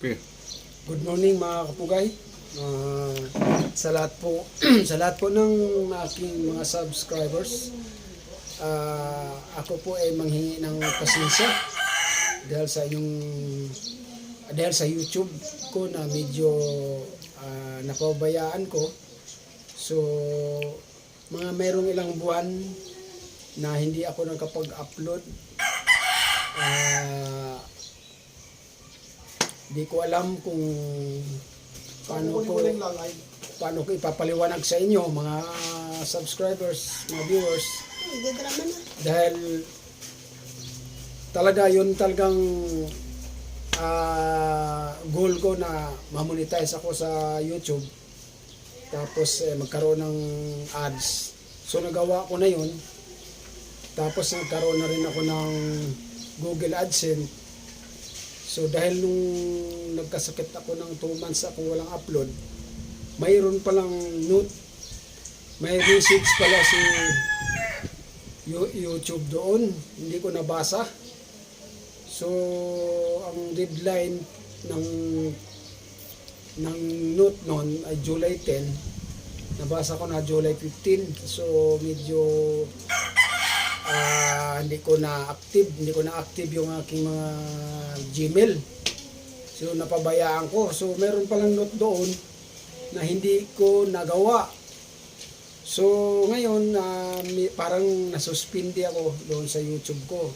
Good morning mga kapugay. Ah, sa lahat po sa lahat po ng aking mga subscribers. ah, ako po ay manghingi ng pasensya dahil sa inyong dahil sa YouTube ko na medyo ah, napabayaan ko. So mga mayroong ilang buwan na hindi ako nakapag-upload. Ah, Di ko alam kung paano ko paano ko ipapaliwanag sa inyo mga subscribers, mga viewers. Dahil talaga yun talagang ah, goal ko na mamonetize ako sa YouTube. Tapos eh, magkaroon ng ads. So nagawa ko na yun. Tapos nagkaroon na rin ako ng Google AdSense So dahil nung nagkasakit ako ng 2 months ako walang upload, mayroon palang note, may message pala si YouTube doon, hindi ko nabasa. So ang deadline ng ng note noon ay July 10. Nabasa ko na July 15. So medyo ah, hindi ko na active, hindi ko na active yung aking mga Gmail. So napabayaan ko. So meron palang note doon na hindi ko nagawa. So ngayon ah, may- parang nasuspindi ako doon sa YouTube ko.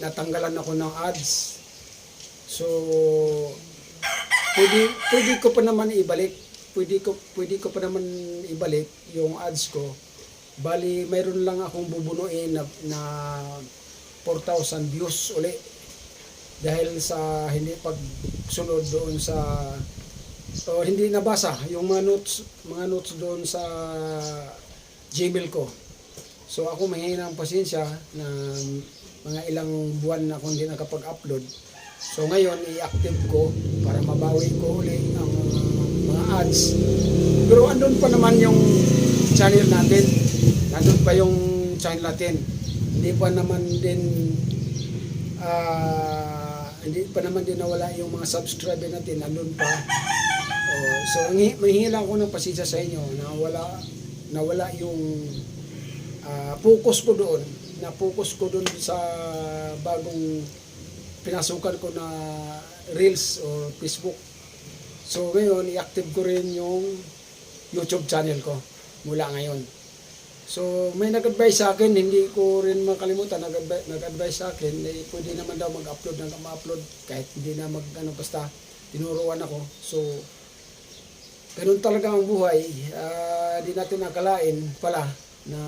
Natanggalan ako ng ads. So pwede pwede ko pa naman ibalik. Pwede ko pwede ko pa naman ibalik yung ads ko. Bali, mayroon lang akong bubunuin na, na 4,000 views uli. Dahil sa hindi pagsunod doon sa o hindi nabasa yung mga notes mga notes doon sa Gmail ko. So ako may ng pasensya na mga ilang buwan na akong hindi nakapag-upload. So ngayon i-active ko para mabawi ko uli ang mga ads. Pero andun pa naman yung channel natin. Nandun pa yung channel natin. Hindi pa naman din ah, hindi pa naman din nawala yung mga subscriber natin. Nandun pa. Oh, so lang ako ng pasensya sa inyo na wala nawala yung ah, focus ko doon. Na focus ko doon sa bagong pinasukan ko na Reels o Facebook. So ngayon, i-active ko rin yung YouTube channel ko mula ngayon. So may nag-advise sa akin, hindi ko rin makalimutan, nag-advise, sa akin, eh, pwede naman daw mag-upload ng ma-upload kahit hindi na mag, ano, basta tinuruan ako. So ganun talaga ang buhay. Ah, Di natin nakalain pala na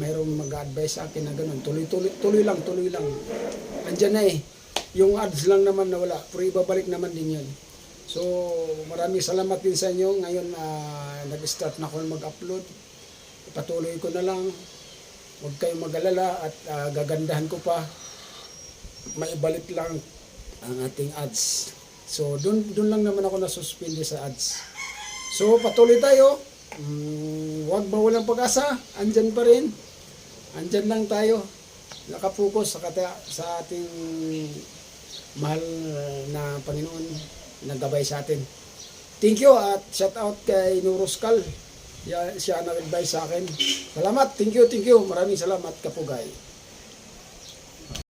mayroong mag-advise sa akin na ganun. Tuloy-tuloy tuloy lang, tuloy lang. Andyan na eh. Yung ads lang naman na wala, pero ibabalik naman din yun. So, maraming salamat din sa inyo. Ngayon, ah, nag-start na ako mag-upload. Patuloy ko na lang. Huwag kayong mag-alala at ah, gagandahan ko pa. Maibalik lang ang ating ads. So, dun, dun lang naman ako nasuspindi sa ads. So, patuloy tayo. Mm, huwag mawalang pag-asa. Andyan pa rin. Andyan lang tayo. Nakapokus sa, kata, sa ating mahal na Panginoon na gabay sa atin. Thank you at shout out kay Nuruskal. Siya, nag-advise sa akin. Salamat. Thank you, thank you. Maraming salamat, Kapugay.